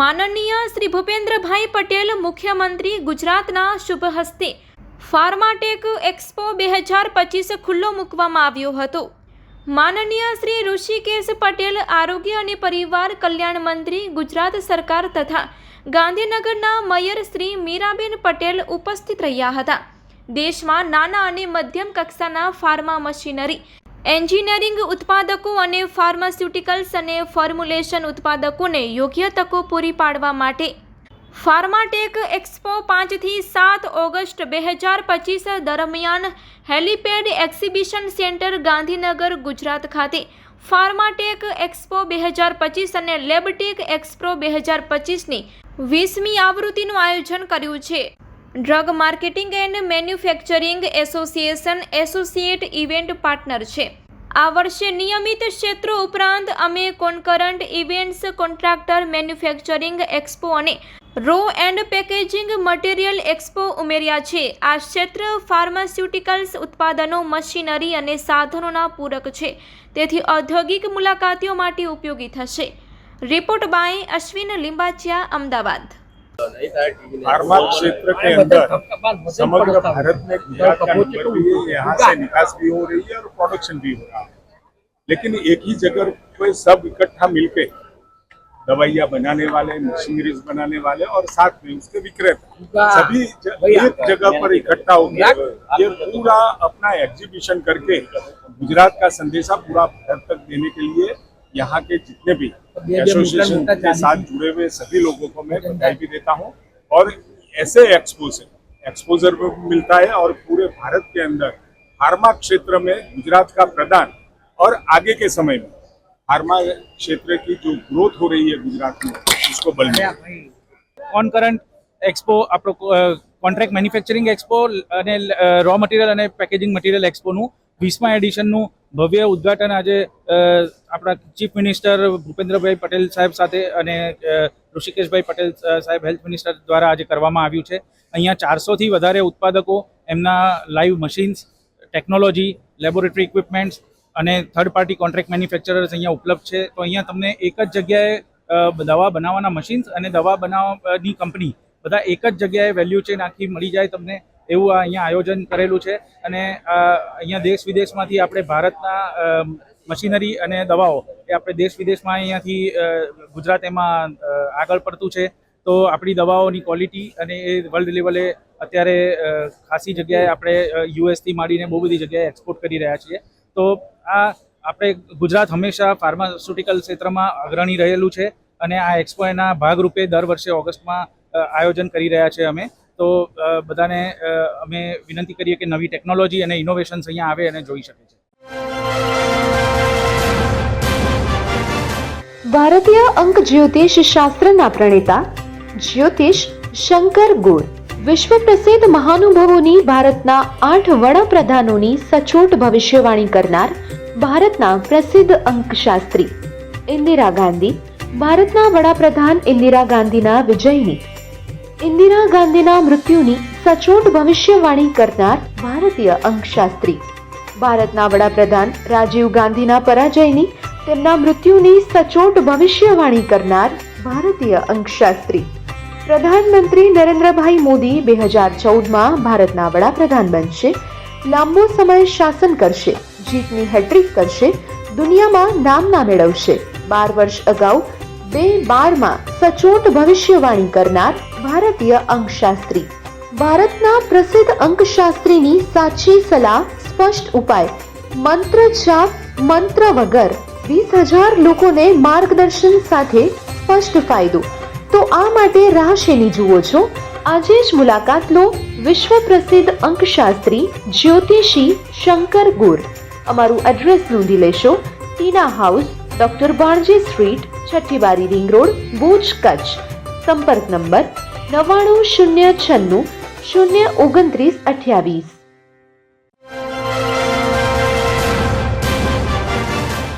માનનીય શ્રી ભૂપેન્દ્રભાઈ પટેલ, મુખ્યમંત્રી ગુજરાતના શુભ હસ્તે ફાર્માટેક એક્સપો બે હજાર પચીસ ખુલ્લો મૂકવામાં આવ્યો હતો. માનનીય શ્રી ઋષિકેશ પટેલ, આરોગ્ય અને પરિવાર કલ્યાણ મંત્રી, ગુજરાત સરકાર તથા ગાંધીનગરના મેયર શ્રી મીરાબેન પટેલ ઉપસ્થિત રહ્યા હતા. દેશમાં નાના અને મધ્યમ કક્ષાના ફાર્મા મશીનરી એન્જિનિયરિંગ ઉત્પાદકો અને ફાર્માસ્યુટિકલ્સ અને ફોર્મ્યુલેશન ઉત્પાદકોને યોગ્ય તકો પૂરી પાડવા માટે ફાર્માટેક એક્સપો પાંચથી સાત ઓગસ્ટ બે હજાર પચીસ દરમિયાન helipad exhibition centre Gandhinagar, Gujarat ખાતે. ફાર્માટેક એક્સપો બે હજાર પચીસ અને લેબટેક એક્સપો બે હજાર પચીસની વીસમી આવૃત્તિનું આયોજન કર્યું છે. Drug marketing and manufacturing association associate event partner છે. આ વર્ષે નિયમિત ક્ષેત્રો ઉપરાંત અમે concurrent events contractor manufacturing expo અને raw and packaging material expo ઉમેર્યા છે. આ ક્ષેત્ર ફાર્માસ્યુટિકલ્સ ઉત્પાદનો મશીનરી અને સાધનોના પૂરક છે. તેથી ઔદ્યોગિક મુલાકાતીઓ માટે ઉપયોગી થશે. Report by Ashwin Limbachiya Ahmedabad pharma क्षेत्र के अंदर समग्र भारत में गुजरात का नंबर भी है यहाँ से निकास भी हो रही है और प्रोडक्शन भी हो रहा है। लेकिन एक ही जगह पे सब इकट्ठा मिलके दवाइयाँ बनाने वाले मशीनरीज बनाने वाले और साथ में उसके विक्रेता। सभी एक जगह पर इकट्ठा होकर ये पूरा अपना एग्जीबिशन करके गुजरात का संदेशा पूरा भारत तक देने के लिए यहाँ के जितने भी एसोसिएशन के साथ जुड़े हुए सभी लोगों को मैं बधाई भी देता हूँ और ऐसे एक्सपो से एक्सपोजर भी मिलता है और पूरे भारत के अंदर फार्मा क्षेत्र में गुजरात का प्रदान और आगे के समय में फार्मा क्षेत्र की जो ग्रोथ हो रही है गुजरात में उसको बल मिलेगा ઓન કરંટ એક્સપો આપણો કોન્ટ્રાક્ટ મેન્યુફેક્ચરિંગ એક્સપો અને રો મટીરિયલ અને પેકેજિંગ મટીરિયલ એક્સપોનું વીસમા એડિશનનું ભવ્ય ઉદ્ઘાટન આજે આપણા ચીફ મિનિસ્ટર ભૂપેન્દ્રભાઈ પટેલ સાહેબ સાથે અને ઋષિકેશભાઈ પટેલ સાહેબ હેલ્થ મિનિસ્ટર દ્વારા આજે કરવામાં આવ્યું છે. અહીંયા ચારસોથી વધારે ઉત્પાદકો, એમના live machines, technology, laboratory equipments અને થર્ડ પાર્ટી કોન્ટ્રાક્ટ મેન્યુફેક્ચરર્સ અહીંયા ઉપલબ્ધ છે. તો અહીંયા તમને એક જ જગ્યાએ દવા બનાવવાના મશીન્સ અને દવા બનાવવાની કંપની બધા એક જ જગ્યાએ વેલ્યુ ચેન આખી મળી જાય તમને. એવું આ અહીંયા આયોજન કરેલું છે અને અહીંયા દેશ વિદેશમાંથી આપણે ભારતના મશીનરી અને દવાઓ એ આપણે દેશ વિદેશમાં અહીંયાથી ગુજરાત એમાં આગળ પડતું છે. તો આપણી દવાઓની ક્વોલિટી અને એ વર્લ્ડ લેવલે અત્યારે ખાસી જગ્યાએ આપણે યુએસથી માંડીને બહુ બધી જગ્યાએ એક્સપોર્ટ કરી રહ્યા છીએ. તો આ આપણે ગુજરાત હંમેશા ફાર્માસ્યુટિકલ ક્ષેત્રમાં અગ્રણી રહેલું છે અને આ એક્સપો એના ભાગરૂપે દર વર્ષે ઓગસ્ટમાં આયોજન કરી રહ્યા છે અમે. તો બધાને અમે વિનંતી કરીએ કે નવી ટેકનોલોજી અને ઇનોવેશન્સ અહીંયા આવે અને જોઈ શકે છે. ભારતીય અંક જ્યોતિષ શાસ્ત્રના પ્રણેતા, જ્યોતિષ શંકર ગુણ વિશ્વ પ્રસિદ્ધ મહાનુભાવોની ભારતના આઠ વડાપ્રધાનોની સચોટ ભવિષ્યવાણી કરનાર ભારતના પ્રસિદ્ધ અંકશાસ્ત્રી, ઇન્દિરા ગાંધી, ભારતના વડાપ્રધાન ઇન્દિરા ગાંધીના વિજયની ઇન્દિરા ગાંધીના મૃત્યુની સચોટ ભવિષ્યવાણી કરનાર ભારતીય અંકશાસ્ત્રી. ભારતના વડાપ્રધાન રાજીવ ગાંધીના પરાજયની તેમના મૃત્યુની સચોટ ભવિષ્યવાણી કરનાર ભારતીય અંકશાસ્ત્રી. પ્રધાનમંત્રી નરેન્દ્રભાઈ મોદી બે હજાર ચૌદમાં ભારતના વડાપ્રધાન બનશે. લાંબો સમય શાસન કરશે. જીતની હેટ્રિક કરશે. દુનિયામાં નામના મેળવશે. બાર વર્ષ અગાઉ બે બારમાં સચોટ ભવિષ્યવાણી કરનાર ભારતીય અંકશાસ્ત્રી. ભારતના પ્રસિદ્ધ અંકશાસ્ત્રીની સાચી સલાહ, સ્પષ્ટ ઉપાય. મંત્ર છાપ મંત્ર વગર વીસ હજાર લોકોને માર્ગદર્શન સાથે સ્પષ્ટ ફાયદો. તો આ માટે રાહ જુઓ છો? આજે જ મુલાકાત લો વિશ્વ પ્રસિદ્ધ અંકશાસ્ત્રી જ્યોતિષી શંકર ગુર. અમારું એડ્રેસ નોંધી લેશો. Tina house, doctor Banji street Chhathibari ring road, Bhuj, Kutch. સંપર્ક નંબર નવ્વાણું શૂન્ય છન્નું શૂન્ય ઓગણત્રીસ અઠ્યાવીસ.